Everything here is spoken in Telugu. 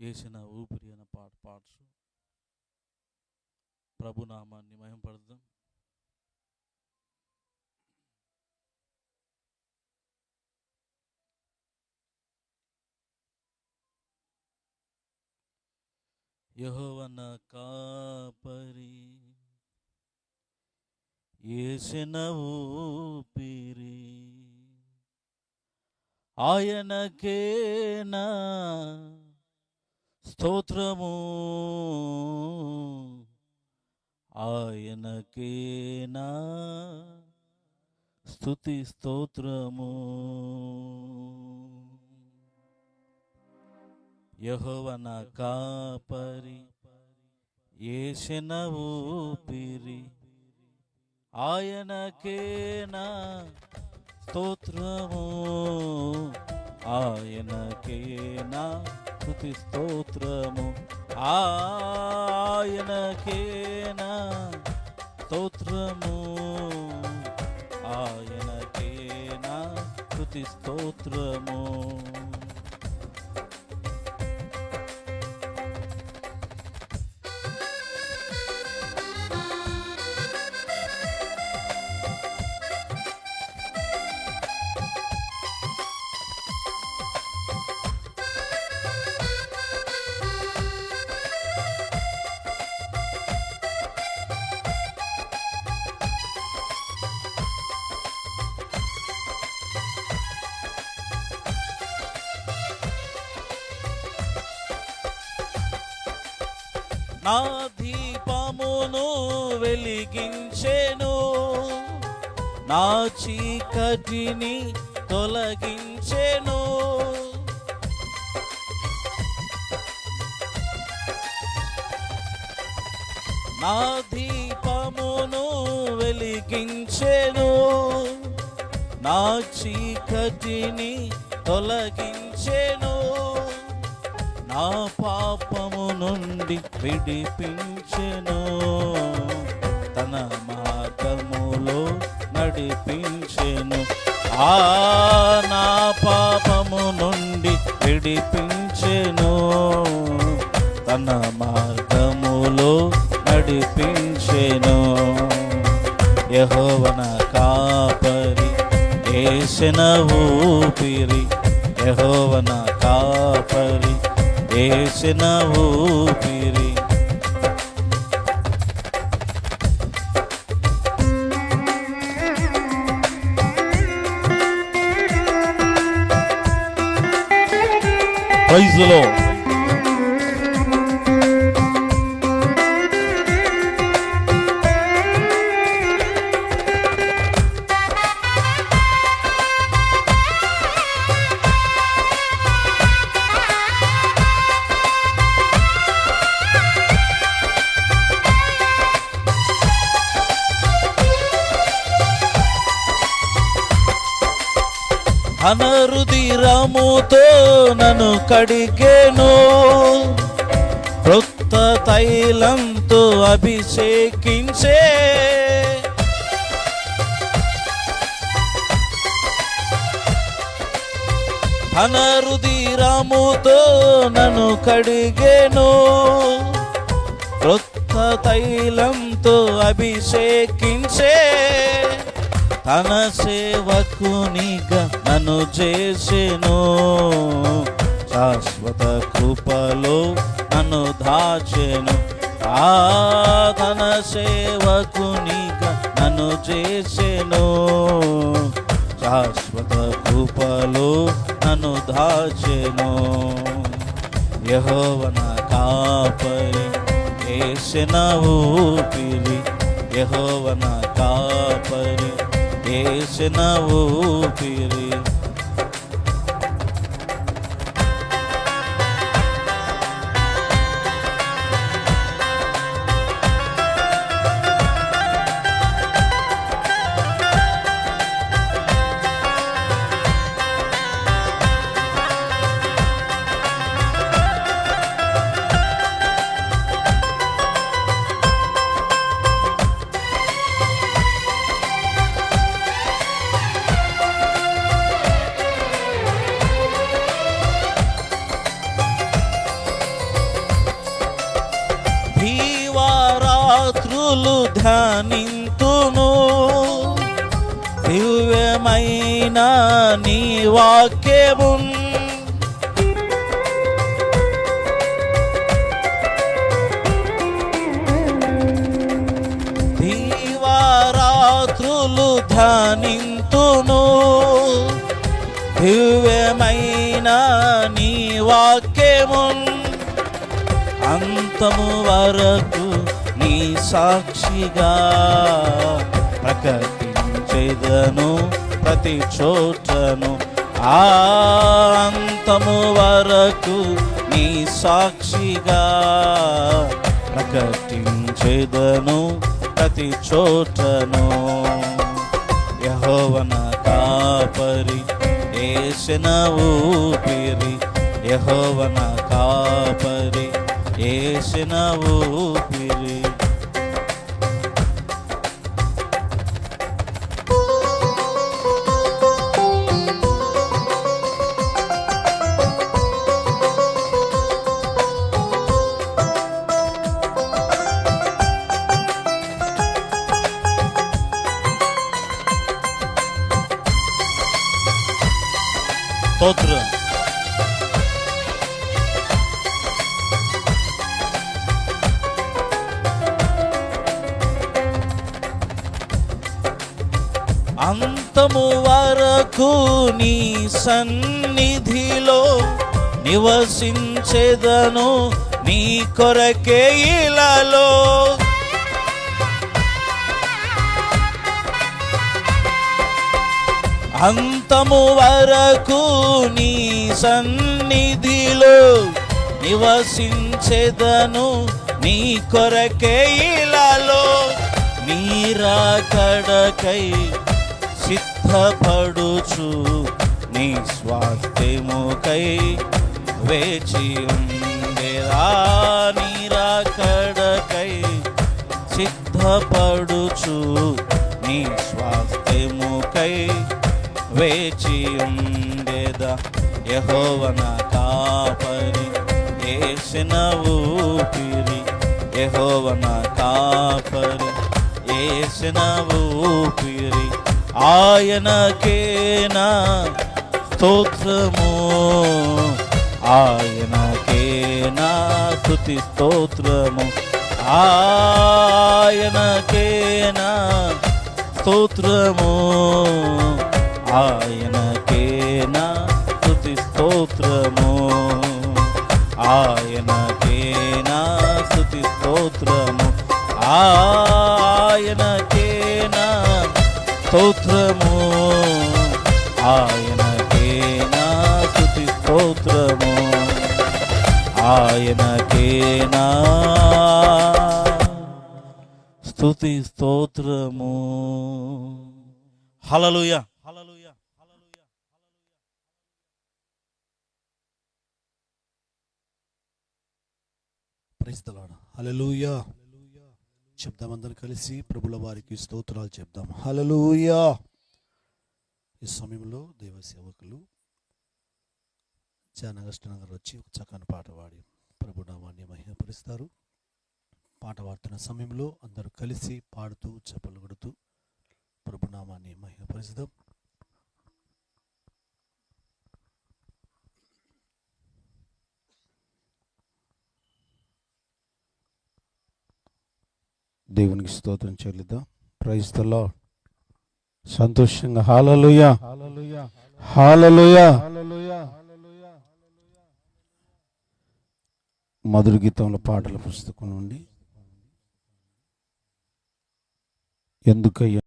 వేసిన ఊపిరి అనే పాట పాడుచు. ప్రభునామాన్ని మహింపడదాం. యహోవన కాపరి ఏసిన ఊపిరి ఆయనకేనా స్తోత్రము. ఆయనకేనా స్థుతి స్తోత్రము. యహోవన కాపరి ఏసిన ఊపిరి ఆయనకేనా స్తోత్రము. ఆయనకేనా స్థుతి స్తోత్రము. ఆయనకేనా స్తోత్రము. ఆయనకేనా స్థుతి స్తోత్రము. నా దీపమును వెలిగించెను. నా చీకటిని తొలగించెను. నా దీపమును వెలిగించెను. నా చీకటిని తొలగించెను. నా పాపము నుండి విడిపించెను. తన మార్గములో నడిపించెను. ఆ నా పాపము నుండి విడిపించెను. తన మార్గములో నడిపించెను. యహోవన కాపరి ఏసిన ఊపిరి. యహోవన కాపరి వేసిన ఊపిరి. ప్రైజ్లో అనరుదిరముతో నన్ను కడిగేను. క్రొత్త తైలంతో అభిషేకించే. అనరుదిరముతో నన్ను కడిగేను. క్రొత్త తైలంతో అభిషేకించే. తన సేవకునిగా నన్ను చేసెను. శాశ్వత కృపలో నన్ను దాచెను. ఆ తన సేవకునిగా నన్ను చేసెను. శాశ్వత కృపలో నన్ను దాచెను. యహోవన కాపరి చేసిన ఊపిరి. యహోవన కాపరి ఏసిన ఊపిరి రాత్రులు ధ్యానింతును. దివ్యమైన నీ వాక్యమున్. దీవారాత్రులు ధ్యానింతును. దివ్యమైన నీ వాక్యమున్. అంతము వరకు సాక్షిగా ప్రకటించేదను ప్రతి చోటను. అంతము వరకు నీ సాక్షిగా ప్రకటించేదను ప్రతి చోటను. యహోవన కాపరి ఏసిన ఊపిరి. యహోవన కాపరి ఏసిన ఊపిరి. స్తోత్రం అంతము వరకు నీ సన్నిధిలో నివసించేదను నీ కొరకే ఇలాలో. అంతము వరకు నీ సన్నిధిలో నివసించెదను నీ కొరకే ఇలాలో నీరాకడకై సిద్ధపడుచు నీ స్వాస్థ్యముకై వేచి ఉండేరా నీరాకడకై సిద్ధపడుచు నీ స్వాస్థ్యముకై వేచి ఉండేదా? యహోవన కాపరి ఏసిన ఊపిరి. యహోవన కాపరి ఏసిన ఊపిరి. ఆయనకేనా స్తోత్రము. ఆయనకేనా స్థుతి స్తోత్రము. ఆయనకేనా స్తోత్రము. ఆయనకేనా స్థుతి స్తోత్రము? ఆయనకేనా స్థుతి స్తోత్రము? ఆయనకేనా స్తోత్రము? ఆయనకేనా స్థుతి స్తోత్రము? ఆయనకేనా స్థుతి స్తోత్రము? హలలుయా ప్రైస్తలాడు హలలుయా చెప్దాం అందరం కలిసి ప్రభుల వారికి స్తోత్రాలు చెప్దాం. హలలుయా ఈ సమయంలో దైవ సేవకులు జానగష్ట నగర్ వచ్చి ఒక చక్కని పాట పాడి ప్రభునామాన్ని మహిమపరుస్తారు. పాట పాడుతున్న సమయంలో అందరూ కలిసి పాడుతూ చెప్పలు కొడుతూ ప్రభునామాన్ని మహిమపరుస్తాం. దేవునికి స్తోత్రం చెల్లిద్దాం. ప్రైజ్ ద లాడ్ సంతోషంగా. హాలలుయ హాలలుయ మధుర గీతంలో పాటల పుస్తకం నుండి. ఎందుకయ్యా?